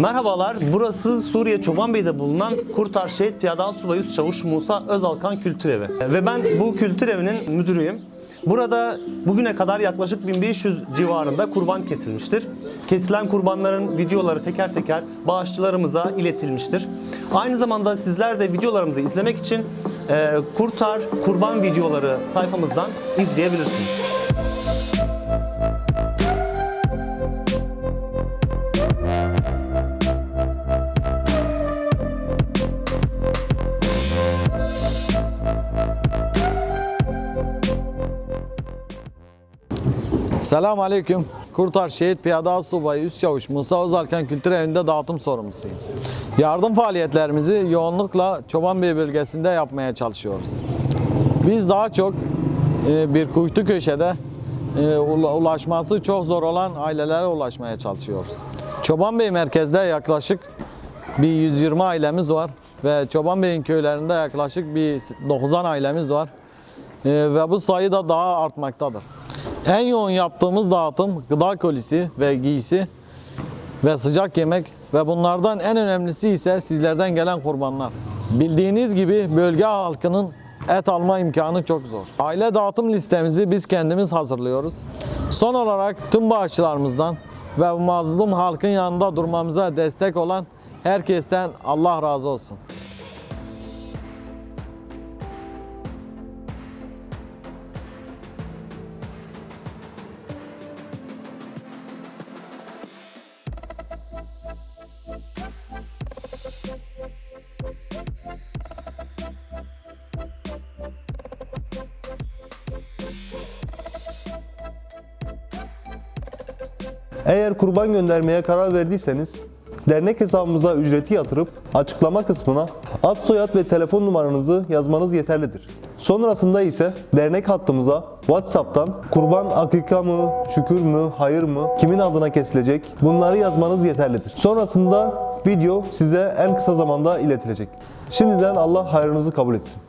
Merhabalar, burası Suriye Çobanbey'de bulunan Kurtar Şehit Piyade Subay Üst Çavuş Musa Özalkan Kültür Evi. Ve ben bu kültür evinin müdürüyüm. Burada bugüne kadar yaklaşık 1500 civarında kurban kesilmiştir. Kesilen kurbanların videoları teker teker bağışçılarımıza iletilmiştir. Aynı zamanda sizler de videolarımızı izlemek için e, Kurtar Kurban videoları sayfamızdan izleyebilirsiniz. Selam aleyküm. Kurtar Şehit Piyade Subayı Üst Çavuş Musa Özalken Kültür Evi'nde dağıtım sorumlusuyum. Yardım faaliyetlerimizi yoğunlukla Çobanbey bölgesinde yapmaya çalışıyoruz. Biz daha çok e, bir kuytu köşede e, ula- ulaşması çok zor olan ailelere ulaşmaya çalışıyoruz. Çobanbey merkezde yaklaşık bir 120 ailemiz var ve Çobanbey'in köylerinde yaklaşık bir 90 ailemiz var. Ee, ve bu sayı da daha artmaktadır. En yoğun yaptığımız dağıtım gıda kolisi ve giysi ve sıcak yemek ve bunlardan en önemlisi ise sizlerden gelen kurbanlar. Bildiğiniz gibi bölge halkının et alma imkanı çok zor. Aile dağıtım listemizi biz kendimiz hazırlıyoruz. Son olarak tüm bağışçılarımızdan ve mazlum halkın yanında durmamıza destek olan herkesten Allah razı olsun. Eğer kurban göndermeye karar verdiyseniz dernek hesabımıza ücreti yatırıp açıklama kısmına ad soyad ve telefon numaranızı yazmanız yeterlidir. Sonrasında ise dernek hattımıza WhatsApp'tan kurban akika mı, şükür mü, hayır mı, kimin adına kesilecek bunları yazmanız yeterlidir. Sonrasında video size en kısa zamanda iletilecek. Şimdiden Allah hayrınızı kabul etsin.